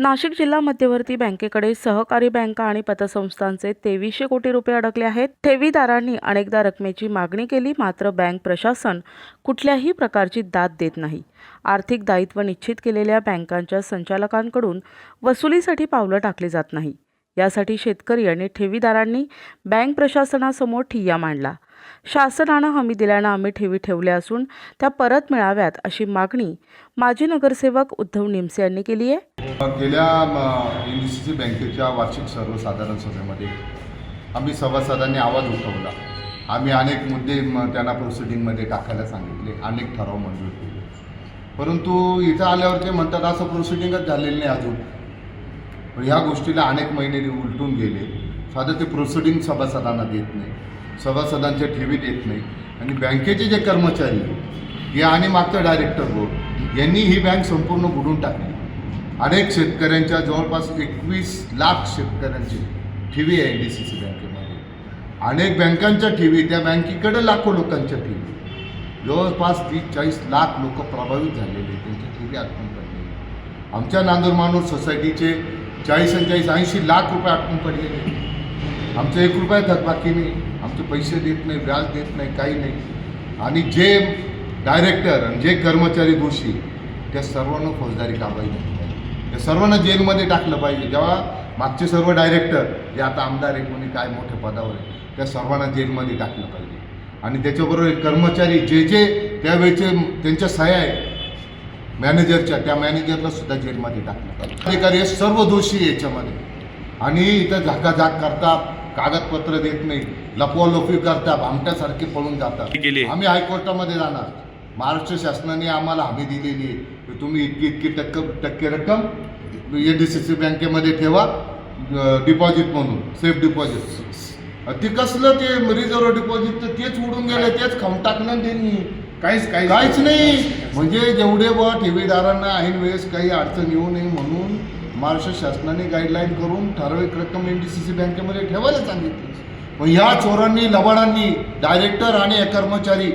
नाशिक जिल्हा मध्यवर्ती बँकेकडे सहकारी बँका आणि पतसंस्थांचे तेवीसशे कोटी रुपये अडकले आहेत. ठेवीदारांनी अनेकदा रकमेची मागणी केली मात्र बँक प्रशासन कुठल्याही प्रकारची दाद देत नाही. आर्थिक दायित्व निश्चित केलेल्या बँकांच्या संचालकांकडून वसुलीसाठी पावलं टाकली जात नाही. यासाठी शेतकरी आणि ठेवीदारांनी बँक प्रशासनासमोर ठिय्या मांडला. शासनानं हमी दिल्यानं आम्ही ठेवी ठेवल्या असून त्या परत मिळाव्यात अशी मागणी माजी नगरसेवक उद्धव निमसे यांनी केली आहे. गेल्या एन डी सी सी बँकेच्या वार्षिक सर्वसाधारण सभेमध्ये आम्ही सभासदांनी आवाज उठवला. आम्ही अनेक मुद्दे त्यांना प्रोसिडिंगमध्ये टाकायला सांगितले अनेक ठराव मंजूर केले. परंतु इथं आल्यावर ते म्हणतात असं प्रोसिडिंगच झालेलं नाही अजून. पण ह्या गोष्टीला अनेक महिने उलटून गेले. साधं ते प्रोसिडिंग सभासदांना देत नाही. सभासदांच्या ठेवी देत नाही. आणि बँकेचे जे कर्मचारी हे आणि मागचं डायरेक्टर बोर्ड यांनी ही बँक संपूर्ण बुडून टाकली. अनेक शेतकऱ्यांच्या जवळपास एकवीस लाख शेतकऱ्यांची ठेवी आहे डी सी सी बँकेमध्ये. अनेक बँकांच्या ठेवी त्या बँकेकडे लाखो लोकांच्या ठेवी जवळपास तीस चाळीस लाख लोक प्रभावित झालेले आहेत. त्यांच्या ठेवी अडकून आमच्या नांदूर मानूर सोसायटीचे चाळीस आणि चाळीस ऐंशी लाख रुपये आटून पडलेले आमचं एक रुपया थकबाकी नाही. आमचे पैसे देत नाही व्याज देत नाही काही नाही. आणि जे डायरेक्टर आणि जे कर्मचारी दोषी त्या सर्वांना फौजदारी कारवाई झाली पाहिजे. त्या सर्वांना जेलमध्ये टाकलं पाहिजे. जेव्हा मागचे सर्व डायरेक्टर जे आता आमदार आहे कोणी काय मोठ्या पदावर आहे त्या सर्वांना जेलमध्ये टाकलं पाहिजे. आणि त्याच्याबरोबर कर्मचारी जे जे त्यावेळेचे त्यांच्या सह्या आहे मॅनेजरच्या त्या मॅनेजरला सुद्धा जेलमध्ये टाकलं. पाहिजे अधिकारी हे सर्व दोषी याच्यामध्ये. आणि इथं झाकाझाक करतात कागदपत्र देत नाही लपवालपवी करतात आमट्यासारखे पळून जातात. आम्ही हायकोर्टामध्ये जाणार. महाराष्ट्र शासनाने आम्हाला हमी दिलेली आहे. की तुम्ही इतकी इतकी टक्क टक्के रक्कम एन डी सी सी बँकेमध्ये ठेवा डिपॉझिट म्हणून सेफ डिपॉझिट ते कसलं ते रिझर्व्ह डिपॉझिट तर तेच उडून गेलं तेच खाऊन टाकलं त्यांनी काहीच काहीच काहीच नाही. म्हणजे जेवढे ब ठेवीदारांना ऐन वेळेस काही अडचण येऊ नये म्हणून महाराष्ट्र शासनाने गाईडलाईन करून ठराविक रक्कम एन डी सी सी बँकेमध्ये ठेवायला सांगितली. मग ह्या चोरांनी लबाडांनी डायरेक्टर आणि कर्मचारी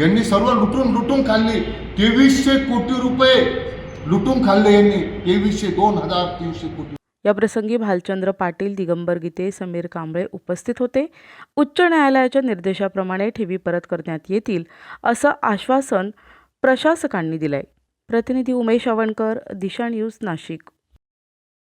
यांनी सर्व लुटून लुटून खाल्ली. तेवीसशे कोटी रुपये लुटून खाल्ले यांनी. तेवीसशे दोन हजार तीनशे कोटी याप्रसंगी भालचंद्र पाटील दिगंबर गीते समीर कांबळे उपस्थित होते. उच्च न्यायालयाच्या निर्देशाप्रमाणे ठेवी परत करण्यात येतील असं आश्वासन प्रशासकांनी दिलंय. प्रतिनिधी उमेश आवणकर दिशा न्यूज नाशिक.